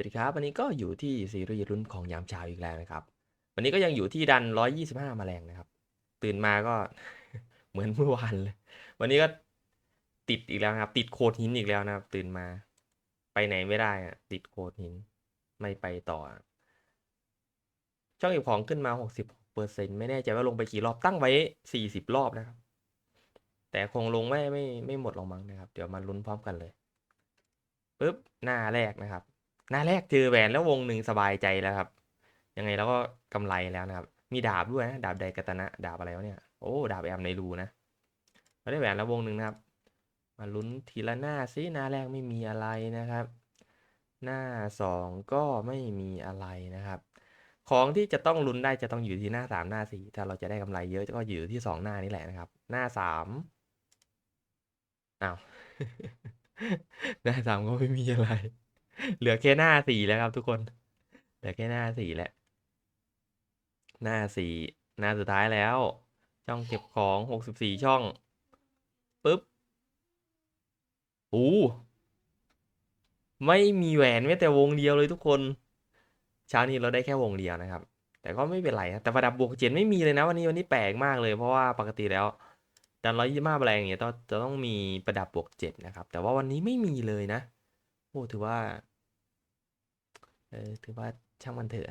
สวัสดีครับวันนี้ก็อยู่ที่ซีรีส์รุ่นของยามเช้าอีกแล้วนะครับ วันนี้ก็ยังอยู่ที่ดัน 125 มาแรงนะครับ ตื่นมาก็เหมือนเมื่อวานเลย วันนี้ก็ติดอีกแล้วครับ ติดโขดหินอีกแล้วนะครับ ตื่นมา ไปไหนไม่ได้อะติดโขดหิน ไม่ไปต่อ ช่องเก็บของขึ้นมา 60เปอร์เซ็นไม่แน่ใจว่าลงไปกี่รอบตั้งไว้ 40 รอบนะครับ แต่คงลงไม่ไม่ไม่หมดหรอกมั้งนะครับ เดี๋ยวมาลุ้นพร้อมกันเลยปุ๊บหน้าแรกนะครับ หน้าแรกเจอแหวนแล้ววงหนึ่งสบายใจแล้วครับ ยังไงเราก็กำไรแล้วนะครับ มีดาบด้วยนะดาบไดกาตนะ ดาบอะไรวะเนี่ย โอ้ดาบแอมในรูนะเราได้แหวนแล้ววงหนึ่งนะครับ มาลุ้นทีละหน้าซิหน้าแรกไม่มีอะไรนะครับ หน้าสองก็ไม่มีอะไรนะครับ ของที่จะต้องลุ้นได้จะต้องอยู่ที่หน้าสามหน้าสี่ถ้าเราจะได้กำไรเยอะก็อยู่ที่สองหน้านี่แหละนะครับ หน้าสามอ้าวหน้าสามก็ไม่มีอะไร เหลือแค่หน้าสี่แล้วครับทุกคน เหลือแค่หน้าสี่แล้ว หน้าสี่หน้าสุดท้ายแล้ว ช่องเก็บของหกสิบสี่ช่องปุ๊บอู้ไม่มีแหวนแม้แต่วงเดียวเลยทุกคนเช้านี้เราได้แค่วงเดียวนะครับ แต่ก็ไม่เป็นไรนะแต่ประดับบวกเจ็ดไม่มีเลยนะวันนี้วันนี้แปลกมากเลยเพราะว่าปกติแล้วดันร้อยยี่สิบห้าแรงเนี่ยต้องจะต้องมีประดับบวกเจ็ดนะครับ แต่ว่าวันนี้ไม่มีเลยนะโอ้ถือว่า เออถือว่าช่างมันเถอะ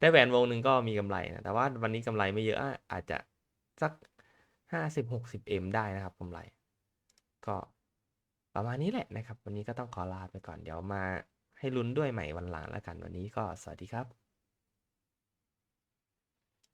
ได้แหวนวงหนึ่งก็มีกำไรนะ แต่ว่าวันนี้กำไรไม่เยอะอะอาจจะสักห้าสิบหกสิบเอ็มได้นะครับกำไร ก็ประมาณนี้แหละนะครับ วันนี้ก็ต้องขอลาไปก่อนเดี๋ยวมาให้ลุ้นด้วยใหม่วันหลังแล้วกันวันนี้ก็สวัสดีครับ